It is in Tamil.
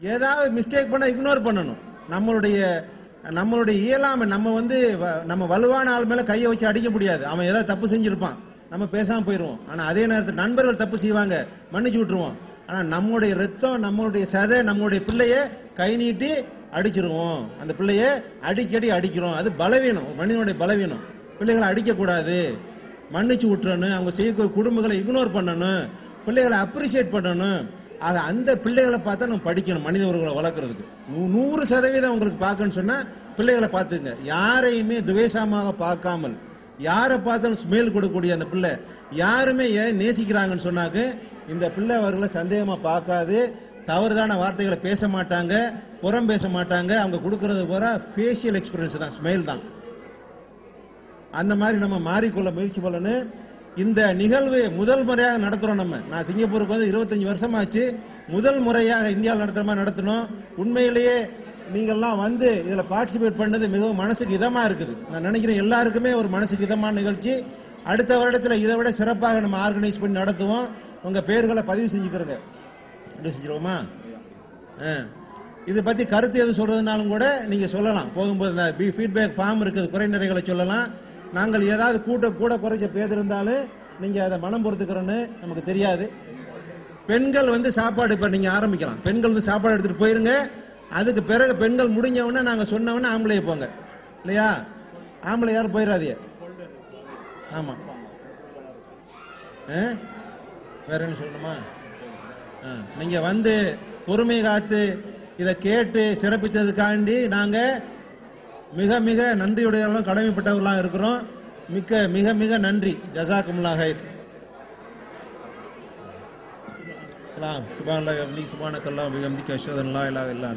ஏதாவது மிஸ்டேக் பண்ணால் இக்னோர் பண்ணணும். நம்மளுடைய நம்மளுடைய இயலாமை நம்ம வந்து வ- நம்ம வலுவான ஆள் மேலே கையை வச்சு அடிக்க முடியாது. அவன் ஏதாவது தப்பு செஞ்சுருப்பான். நம்ம பேசாமல் போயிடுவோம் ஆனால் அதே நேரத்தில் நண்பர்கள் தப்பு செய்வாங்க. மன்னிச்சு விட்ருவோம் ஆனால் நம்மளுடைய ரத்தம் நம்மளுடைய சதை நம்மளுடைய பிள்ளைய கை நீட்டி அடிச்சிருவோம். அந்த பிள்ளைய அடிக்கடி அடிக்கிறோம். அது பலவீனம். மனிதனுடைய பலவீனம். பிள்ளைகளை அடிக்கக்கூடாது. மன்னிச்சு விட்டுறணும். அவங்க செய்யக்கூடிய குடும்பங்களை இக்னோர் பண்ணணும். பிள்ளைகளை அப்ரிசியேட் பண்ணணும். அதை அந்த பிள்ளைகளை பார்த்தா நம்ம படிக்கணும் மனித உறவுகளை வளர்க்குறதுக்கு. நூ- நூறு சதவீதம் உங்களுக்கு பார்க்கணும்னு சொன்னால் பிள்ளைகளை பார்த்துங்க யாரையுமே துவேஷமாக பார்க்காமல் யாரை பார்த்தாலும் ஸ்மெல் கொடுக்கக்கூடிய அந்த பிள்ளை யாருமே ஏன் நேசிக்கிறாங்கன்னு சொன்னாக்க இந்த பிள்ளை அவர்களை சந்தேகமாக பார்க்காது தவறுதான வார்த்தைகளை பேச மாட்டாங்க புறம் பேச மாட்டாங்க அவங்க கொடுக்கறது பூரா ஃபேஷியல் எக்ஸ்பீரியன்ஸ் தான் ஸ்மெயில் தான். அந்த மாதிரி நம்ம மாறிக்கொள்ள முயற்சி பண்ணணும். இந்த நிகழ்வு முதல் முறையாக நடத்துறோம் நம்ம. நான் சிங்கப்பூருக்கு வந்து இருபத்தஞ்சு வருஷமாச்சு. முதல் முறையாக இந்தியாவில் நடத்துற மாதிரி நடத்தணும் உண்மையிலேயே நீங்கள்லாம் வந்து இதில் பார்ட்டிசிபேட் பண்ணது மிகவும் மனசுக்கு இதமாக இருக்குது. நான் நினைக்கிறேன் எல்லாருக்குமே ஒரு மனசுக்கு இதமான நிகழ்ச்சி. அடுத்த வருடத்தில் இதை விட சிறப்பாக நம்ம ஆர்கனைஸ் பண்ணி நடத்துவோம். உங்கள் பேர்களை பதிவு செஞ்சுக்கிறோங்க. பதிவு செஞ்சிருவோமா? ஆ. இதை பற்றி கருத்து எது சொல்கிறதுனாலும் கூட நீங்கள் சொல்லலாம். போகும்போது இந்த ஃபீட்பேக் ஃபார்ம் இருக்குது. குறைநிறைகளை சொல்லலாம். நாங்கள் ஏதாவது கூட்ட கூட குறைச்ச பேர் இருந்தாலும் நீங்கள் அதை மனம் பொறுத்துக்கிறோன்னு நமக்கு தெரியாது. பெண்கள் வந்து சாப்பாடு இப்போ நீங்கள் ஆரம்பிக்கலாம். பெண்கள் வந்து சாப்பாடு எடுத்துகிட்டு போயிருங்க. அதுக்கு பிறகு பெண்கள் முடிஞ்சவொன்னே நாங்கள் சொன்ன ஆம்பளையை போங்க. இல்லையா? ஆம்பளை யாரும் போயிடாதிய ஆமாம் ஆ? வேற என்ன சொல்லணுமா? ஆ, நீங்க வந்து பொறுமை காத்து இதை கேட்டு சிறப்பித்ததுக்காண்டி நாங்கள் மிக மிக நன்றியுடையவர்களும் கடமைப்பட்டவர்களாக இருக்கிறோம். மிக்க மிக மிக நன்றி. ஜசாக்குமுல்லா ஹைர். சலாம். சுபான் சுபானக்கல்லாம் மிக மிக்க அஷ்ஹது அன் லா இலாஹ